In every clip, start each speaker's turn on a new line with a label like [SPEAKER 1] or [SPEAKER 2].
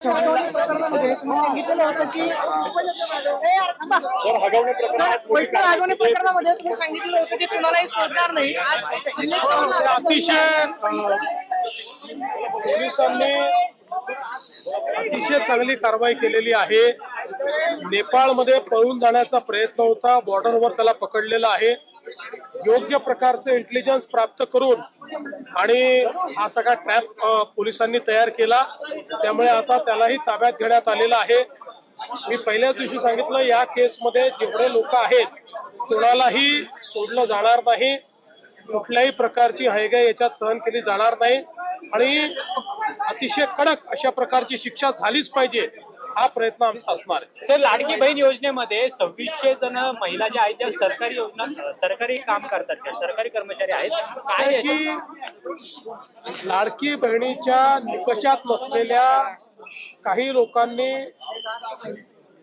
[SPEAKER 1] हगवणे प्रकरणामध्ये तुम्ही सांगितलेलं होतं की वैष्णव प्रकरणामध्ये तुम्ही सांगितलेलं होतं की कुणालाही सोडणार नाही. आज
[SPEAKER 2] अतिशय पोलिसांनी अतिशय चांगली कारवाई केलेली आहे. नेपाळमध्ये पळून जाण्याचा प्रयत्न होता. बॉर्डरवर त्याला पकडलेला आहे. योग्य प्रकारचे इंटेलिजन्स प्राप्त करून आणि हा सगळा ट्रॅप पोलिसांनी तयार केला. त्यामुळे आता त्यालाही ताब्यात घेण्यात आलेला आहे. मी पहिल्याच दिवशी सांगितलं या केसमध्ये जेवढे लोक आहेत कोणालाही सोडलं जाणार नाही. कुठल्याही प्रकारची हयगय याच्यात सहन केली जाणार नाही. आणि अतिशय कडक अशा प्रकारची शिक्षा झालीच पाहिजे. हा प्रयत्न आमचा असणार आहे.
[SPEAKER 3] सर लाडकी बहीण योजनेमध्ये सव्वीसशे जण महिला ज्या आहेत त्या सरकारी योजना सरकारी काम करतात त्या सरकारी कर्मचारी आहेत. काय
[SPEAKER 2] की लाडकी बहिणीच्या निकषात नसलेल्या काही लोकांनी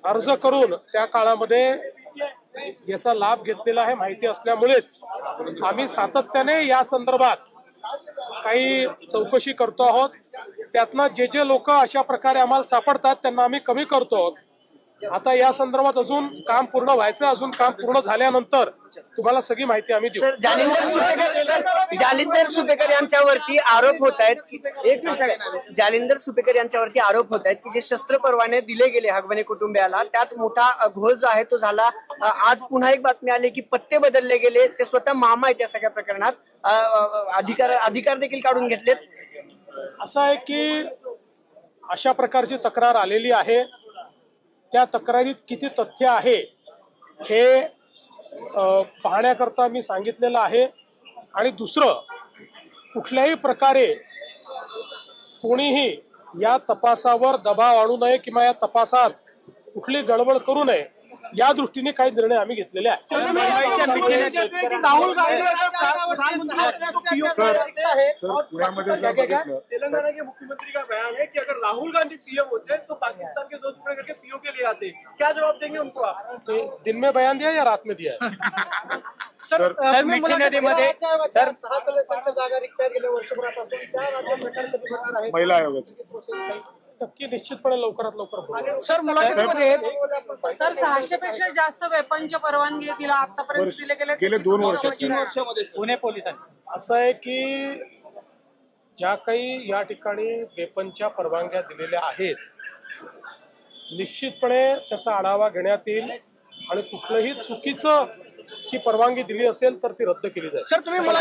[SPEAKER 2] अर्ज करून त्या काळामध्ये याचा लाभ घेतलेला आहे माहिती असल्यामुळेच आम्ही सातत्याने या संदर्भात काही चौकशी करतो आहोत. त्यातनं जे जे लोक अशा प्रकारे आम्हाला सापडतात त्यांना आम्ही कमी करतो आता या संदर्भात अजून काम पूर्ण व्हायचं अजून काम पूर्ण झाल्यानंतर तुम्हाला सगळी माहिती आम्ही
[SPEAKER 1] सर जालिंदर सुपेकर सर जालिंदर सुपेकर यांच्यावरती आरोप होत आहेत की एक जालिंदर सुपेकर यांच्यावरती आरोप होत आहेत की जे शस्त्र परवाने दिले गेले हगवणे कुटुंबियाला त्यात मोठा घोळ जो आहे तो झाला. आज पुन्हा एक बातमी आली की पत्ते बदलले गेले ते स्वतः मामा आहेत या सगळ्या प्रकरणात. अधिकार अधिकार देखील काढून घेतलेत.
[SPEAKER 2] असं आहे की अशा प्रकारची तक्रार आलेली आहे. त्या तक्रारीत किती तथ्य आहे हे पाहण्याकरता मी सांगितलेलं आहे. आणि दुसरं कुठल्याही प्रकारे कोणीही या तपासावर दबाव आणू नये किंवा या तपासात कुठली गडबड करू नये या दृष्टीने काही निर्णय आम्ही घेतलेले
[SPEAKER 4] तेलंगाना के मुख्यमंत्री का बयान है कि अगर राहुल गांधी पीएम होते हैं तो पाकिस्तान के दो टुकड़े करके पीओ के लिए आते क्या जवाब देंगे उनको आप
[SPEAKER 2] दिन में बयान दिया या रात में दिया है
[SPEAKER 5] सर
[SPEAKER 3] मिठी नदीमध्ये सर
[SPEAKER 1] सहा सदस्यांच्या जागा रिक्त गेल्या वर्षभरापासून त्या राज्य कधी आहे
[SPEAKER 5] महिला आयोगाची
[SPEAKER 2] नक्की निश्चितपणे लवकरात लवकर.
[SPEAKER 1] सर मुलाखतीमध्ये
[SPEAKER 6] सर सहाशे पेक्षा जास्त वेपनच्या परवानगी तिला आतापर्यंत
[SPEAKER 5] वर्ष-
[SPEAKER 6] दिले गेले
[SPEAKER 5] गेले दोन वर्षात
[SPEAKER 6] तीन. वर्षामध्ये
[SPEAKER 3] पुणे पोलिसांनी
[SPEAKER 2] असं आहे की ज्या काही या ठिकाणी वेपनच्या परवानग्या दिलेल्या आहेत निश्चितपणे त्याचा आढावा घेण्यात येईल आणि कुठलंही चुकीचं ची परवानगी दिली असेल तर ती रद्द केली जाईल
[SPEAKER 1] सर तुम्ही मला